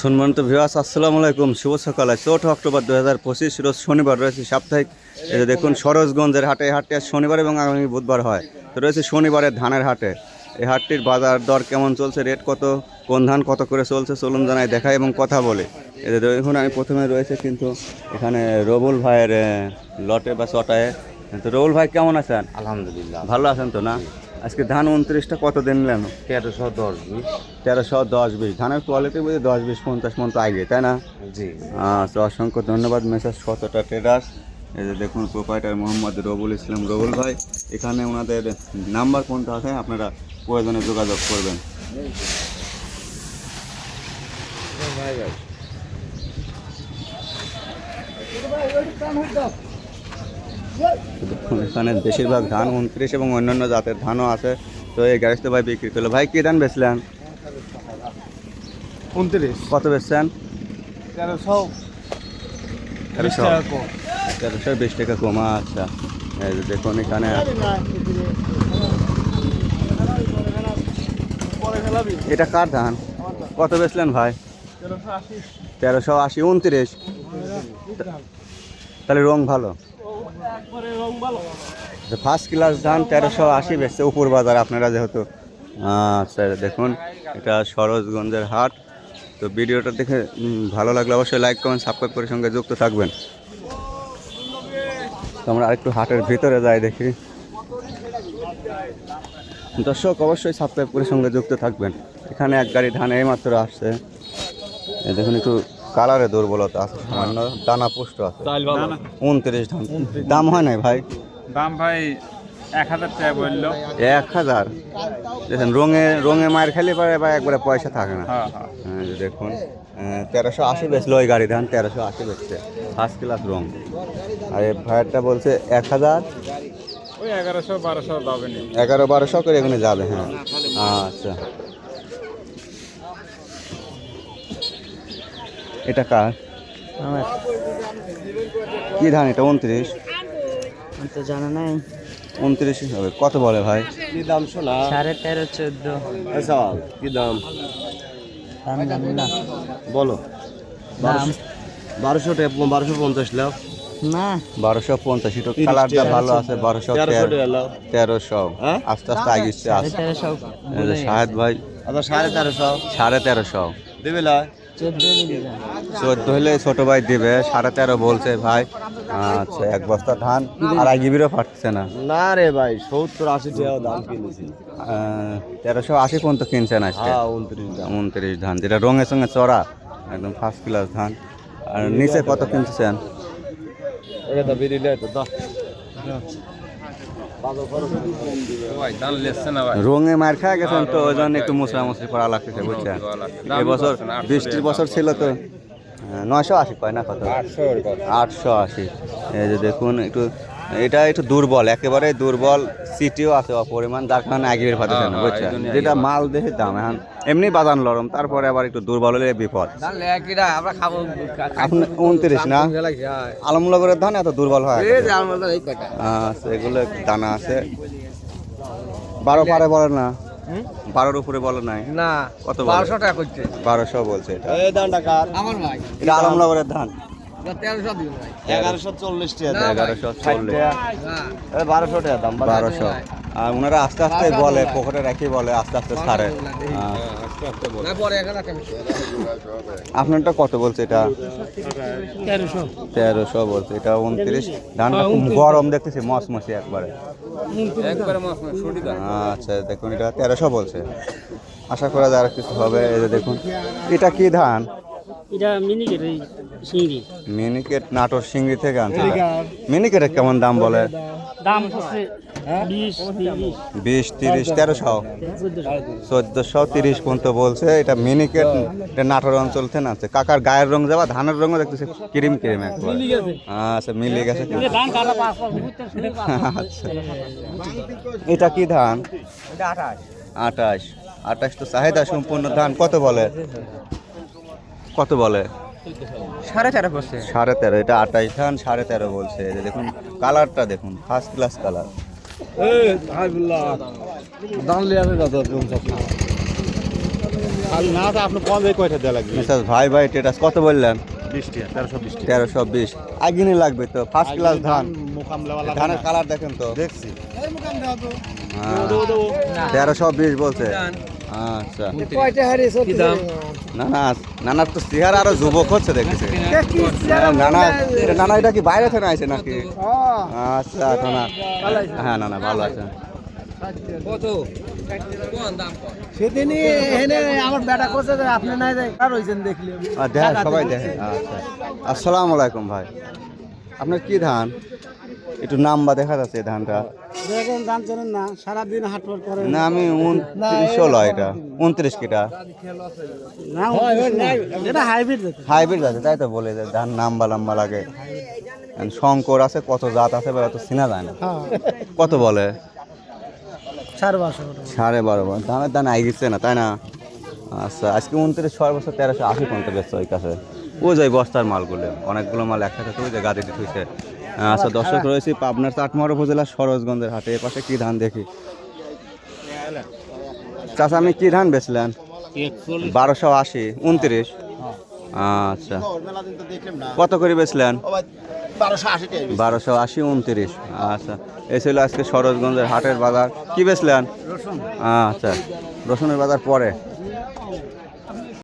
সম্মানিত ভিউয়ার্স আসসালামু আলাইকুম। শুভ সকাল। চৌঠা অক্টোবর দু হাজার পঁচিশ রোজ শনিবার রয়েছে সাপ্তাহিক। এই যে দেখুন সরোজগঞ্জের হাটে এই হাটটি আজ শনিবার এবং আগামী বুধবার হয়। তো রয়েছে শনিবারের ধানের হাটে। এই হাটটির বাজার দর কেমন চলছে রেট কত কোন ধান কত করে চলছে চলুন জানাই দেখাই এবং কথা বলে। এই যে দেখুন আমি প্রথমে রয়েছে কিন্তু এখানে রবুল ভাইয়ের লটে বা চটায়। তো রবুল ভাই কেমন আছেন? আলহামদুলিল্লাহ। ভালো আছেন তো না? আজকে ধান উনত্রিশটা কত দিন নিলেন তেরোশো দশ বিশ। তেরোশো দশ বিশ। ধানের কোয়ালিটি বুঝি দশ বিশ পঞ্চাশ মতো আগে তাই না? জি। আচ্ছা অসংখ্য ধন্যবাদ মেসাজ শতটা ট্রেডার্স এই যে দেখুন প্রোপাইটার মোহাম্মদ রবুল ইসলাম রবুল ভাই এখানে ওনাদের নাম্বার কোনটা আছে? আপনারা প্রয়োজনে যোগাযোগ করবেন। দেখুন, এখানে বেশিরভাগ ধান উনত্রিশ এবং অন্যান্য জাতের ধানও আছে। তো এই গ্যারেজতে ভাই বিক্রি করল। ভাই কী ধান বেচলেন? উনত্রিশ। কত বেচছেন? তেরোশো। তেরোশো। তেরোশো বিশ টাকা কমা। আচ্ছা। এই যে দেখুন এখানে। এটা কার ধান? কত বেচলেন ভাই? তেরোশো আশি। উনত্রিশ। তাহলে রং ভালো। ফার্স্ট ক্লাস ধান তেরোশো আশি বেচছে, উপর বাজার আপনারা যেহেতু আচ্ছা দেখুন, এটা সরোজগঞ্জের হাট। তো ভিডিওটা দেখে ভালো লাগলে অবশ্যই লাইক কমেন্ট সাবস্ক্রাইব করে সঙ্গে যুক্ত থাকবেন। তো আমরা আরেকটু হাটের ভিতরে যাই দেখি। দর্শক, অবশ্যই সাবস্ক্রাইব করে সঙ্গে যুক্ত থাকবেন। এখানে এক গাড়ি ধান এইমাত্র আসছে। দেখুন, একটু কালারে দুর্বলতা আছে সামান্য দানা পুষ্ট আছে। উনত্রিশ ধান। দাম হয় নাই ভাই? দাম ভাই এক হাজার টাকা বলল। এক হাজার? দেখেন রঙে রঙে মায়ের খেলে পারে বা একবারে পয়সা থাকে না। হ্যাঁ হ্যাঁ। হ্যাঁ, দেখুন তেরোশো আশি বেচলো ওই গাড়ি ধান তেরোশো আশি বেচছে। ফার্স্ট ক্লাস রং। আর এই ভাইয়ারটা বলছে এক হাজার। ওই এগারোশো বারোশো এগারো বারোশো করে এখানে যাবে হ্যাঁ। আচ্ছা। এটা কার? কি ধান এটা উনত্রিশ? তো জানা নাই। উনত্রিশ হবে কত বলে ভাই? কি দাম শোনা? সাড়ে তেরো চোদ্দ। আচ্ছা কি দাম? বলো। বারোশো টাকা বারোশো পঞ্চাশ লাখ না। বারোশো পঞ্চাশ একটু কালারটা ভালো আছে বারোশো তেরোশো টাকা লাখ তেরোশো। হ্যাঁ? আস্তে আস্তে আগিচ্ছে ভাই। আচ্ছা সাড়ে তেরোশো। সাড়ে তেরোশো। দেবে না চোদ্দ হলে ছোট ভাই দিবে সাড়ে তেরো বলছে ভাই। আচ্ছা এক বস্তা ধান আর আগিবিরও ফাটছে না। না রে ভাই সত্তর আশি টাকা দাম কিনেছি। তেরোশো আশি পর্যন্ত কিনছেন আজকে? হ্যাঁ উনত্রিশ উনত্রিশ ধান যেটা রঙের সঙ্গে চড়া একদম ফার্স্ট ক্লাস ধান। আর নিচে কত কিনতেছেন এটা তো বেরিয়ে তো ভাই দাম লেসছে না ভাই রঙে মার খায় গেছেন তো ওই জন্য একটু মুসরা মুসরি করা লাগতেছে বুঝছেন? এবছর বৃষ্টির বছর ছিল তো নয়শো আশি কয় না কত। আটশো আশি। এই যে দেখুন একটু এটা একটু দুর্বল একেবারে দুর্বল সিটিও আছে অপরিমাণ যার কারণে আগে বের পাচ্ছে না বুঝছেন? যেটা মাল দেখে দাম এখন এমনি বাজান লরম তারপরে আবার একটু দুর্বল হলে বিপদ। আমরা আপনি উনত্রিশ না? আলমনগরের ধান এত দুর্বল হয় এগুলো দানা আছে। বারো পারে বলে না? বারোর উপরে বলে নাই? না কত বারোশো টাকা করছে। বারোশো বলছে এটা। এই কার? আমার ভাই। এটা আলমনগরের ধান। ওনারা আস্তে আস্তে বলে পকেটে রেখে বলে আস্তে আস্তে ছাড়ে। টাকা আপনারটা কত বলছে এটা? তেরোশো। বলছে। এটা উনত্রিশ। ধানটা গরম দেখতেছি মসমসি একবারে। একবারে আচ্ছা দেখুন এটা তেরোশো বলছে। আশা করা যায় আর কিছু হবে। এই যে দেখুন এটা কি ধান? এটা মিনিকেট এই মিনিকেট নাটোর সিংড়ি থেকে আনছে মিনিকেটের কেমন দাম বলে? দাম হচ্ছে বিশ তিরিশ। তেরোশো চোদ্দশো তিরিশ পর্যন্ত বলছে। এটা মিনিকেট এটা নাটোর অঞ্চল থেকে আছে কাকার গায়ের রং যাবা ধানের রঙও দেখতেছে ক্রিম ক্রিম একবার। আচ্ছা মিলিয়ে গেছে। পাঁচ আচ্ছা। এটা কি ধান? এটা আঠাশ। আঠাশ। আঠাশ তো চাহিদা সম্পূর্ণ ধান। কত বলে? কত বলে? সাড়ে তেরো করছে সাড়ে তেরো এটা আঠাশ ধান সাড়ে তেরো বলছে। দেখুন কালারটা দেখুন ফার্স্ট ক্লাস কালার ভাই ভাই টেটাস কত বললেন? তেরোশো বিশ। লাগবে তো ফার্স্ট ক্লাস ধান। ধানের কালার দেখেন তো। দেখছি। তেরোশো বিশ বলছে। আচ্ছা। না না নানার তো চেহারা আরও যুবক হচ্ছে দেখেছি নানা নানা এটা কি বাইরে থেকে আছে নাকি? আচ্ছা নানা। হ্যাঁ না না ভালো আছে। সেদিনই এনে আমার বেটা কোচে আপনি নাই আর দেখলি দেখেন সবাই দেখে আচ্ছা। আসসালামু আলাইকুম ভাই। আপনার কি ধান? একটু নাম্বার দেখা যাচ্ছে ধানটা। চলেন না সারাদিন আমি উনত্রিশ ষোলো এটা উনত্রিশ কিটা। হাইব্রিড আছে তাই তো বলে যে ধান নাম্বা লম্বা লাগে শঙ্কর আছে কত জাত আছে বা অত চেনা যায় না। হ্যাঁ। কত বলে? সাড়ে বারো বার ধানের দান আই গেছে না তাই না? আচ্ছা আজকে উনত্রিশ ছয় বছর তেরোশো আশি পর্যন্ত বেচছে ওই কাছে। ওই যে বস্তার মালগুলো অনেকগুলো মাল একসাথে ওই যে গাড়িতে থুইছে। আচ্ছা দর্শক রয়েছি পাবনার চাটমার উপজেলার সরোজগঞ্জের হাটে। এ পাশে কি ধান দেখি? চাষা আমি কি ধান বেচলেন? বারোশো আশি উনত্রিশ। আচ্ছা। কত করে বেচলেন? বারোশো আশি উনত্রিশ। আচ্ছা। এই ছিল আজকে সরোজগঞ্জের হাটের বাজার। কি বেচলেন? আচ্ছা। রসুনের বাজার পরে।